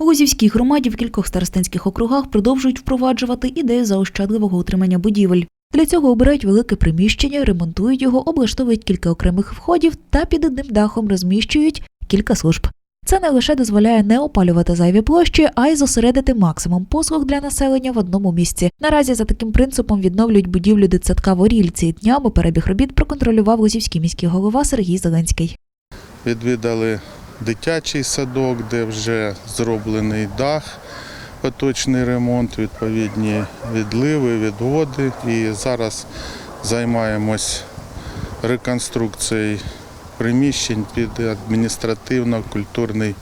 У Лозівській громаді в кількох старостинських округах продовжують впроваджувати ідею заощадливого утримання будівель. Для цього обирають велике приміщення, ремонтують його, облаштовують кілька окремих входів та під одним дахом розміщують кілька служб. Це не лише дозволяє не опалювати зайві площі, а й зосередити максимум послуг для населення в одному місці. Наразі за таким принципом відновлюють будівлю дитсадка в Орільці. Днями перебіг робіт проконтролював Лозівський міський голова Сергій Зеленський. Відвідали дитячий садок, де вже зроблений дах, поточний ремонт, відповідні відливи, відводи. І зараз займаємось реконструкцією приміщень під адміністративно-культурний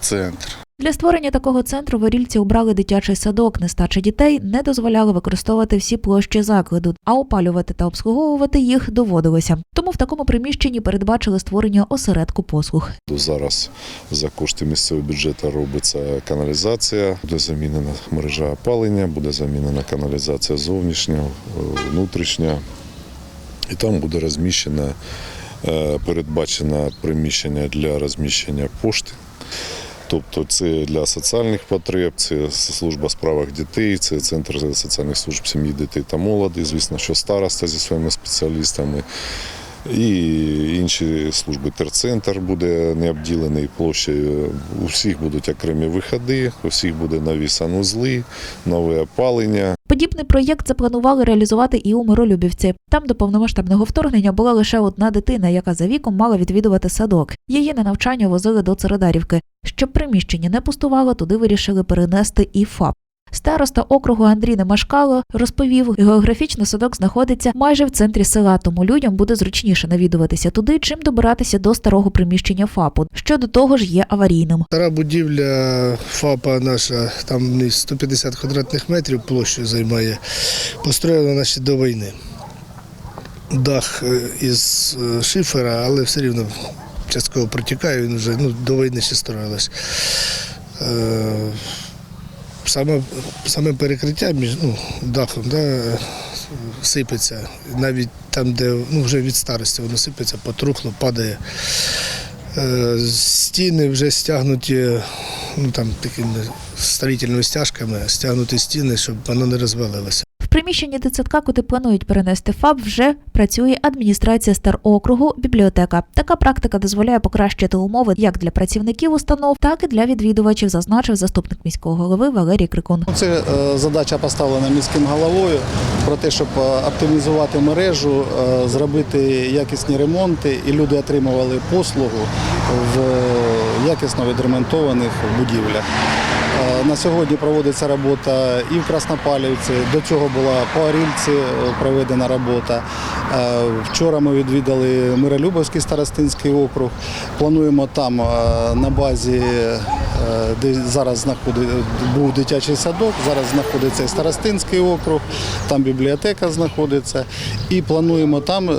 центр. Для створення такого центру в обрали дитячий садок. Нестача дітей не дозволяла використовувати всі площі закладу, а опалювати та обслуговувати їх доводилося. Тому в такому приміщенні передбачили створення осередку послуг. Зараз за кошти місцевого бюджету робиться каналізація, буде замінена мережа опалення, буде замінена каналізація зовнішня, е, внутрішня. І там буде розміщено, е, передбачено приміщення для розміщення пошти. Тобто це для соціальних потреб, це служба справах дітей, це центр соціальних служб сім'ї, дітей та молоді. Звісно, що староста зі своїми спеціалістами. І інші служби терцентр буде не обділений площею. У всіх будуть окремі виходи, у всіх буде нові санузли, нове опалення. Подібний проєкт запланували реалізувати і у Миролюбівці. Там до повномасштабного вторгнення була лише одна дитина, яка за віком мала відвідувати садок. Її на навчання возили до Царадарівки. Щоб приміщення не пустувало, туди вирішили перенести і ФАП. Староста округу Андрій Немашкало розповів, географічно садок знаходиться майже в центрі села, тому людям буде зручніше навідуватися туди, чим добиратися до старого приміщення ФАПу, що до того ж є аварійним. Стара будівля ФАПа наша, там 150 квадратних метрів площу займає. Построєна вона ще до війни. Дах е, із е, шифера, але все рівно частково протікає, він вже ну, до війни ще строїлась. Саме, саме перекриття між ну, дахом да, сипеться. Навіть там, де ну, вже від старості воно сипеться, потрухло, падає. Е, Стіни вже стягнуті ну, там, такими строїтельними стяжками, стягнуті стіни, щоб воно не розвалилося. Приміщенні дитсадка, куди планують перенести ФАП, вже працює адміністрація старокругу, бібліотека. Така практика дозволяє покращити умови як для працівників установ, так і для відвідувачів, зазначив заступник міського голови Валерій Крикун. Ну, Це е, задача поставлена міським головою про те, щоб е, оптимізувати мережу, е, зробити якісні ремонти, і люди отримували послугу в якісно відремонтованих будівлях. Е, На сьогодні проводиться робота і в Краснопалівці. До цього була по Орільці е, проведена робота. Е, Вчора ми відвідали Миролюбовський старостинський округ. Плануємо там на базі, де зараз був дитячий садок, зараз знаходиться і старостинський округ, там бібліотека знаходиться. І плануємо там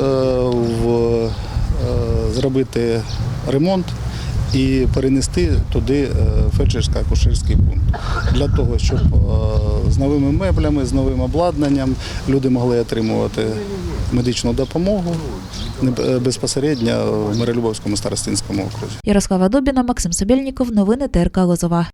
зробити ремонт і перенести туди е, фельдшерсько-акушерський пункт. Для того, щоб е, з новими меблями, з новим обладнанням люди могли отримувати медичну допомогу е, безпосередньо в Миролюбовському старостинському окрузі. Ярослава Добіна, Максим Собєльніков. Новини ТРК Лозова.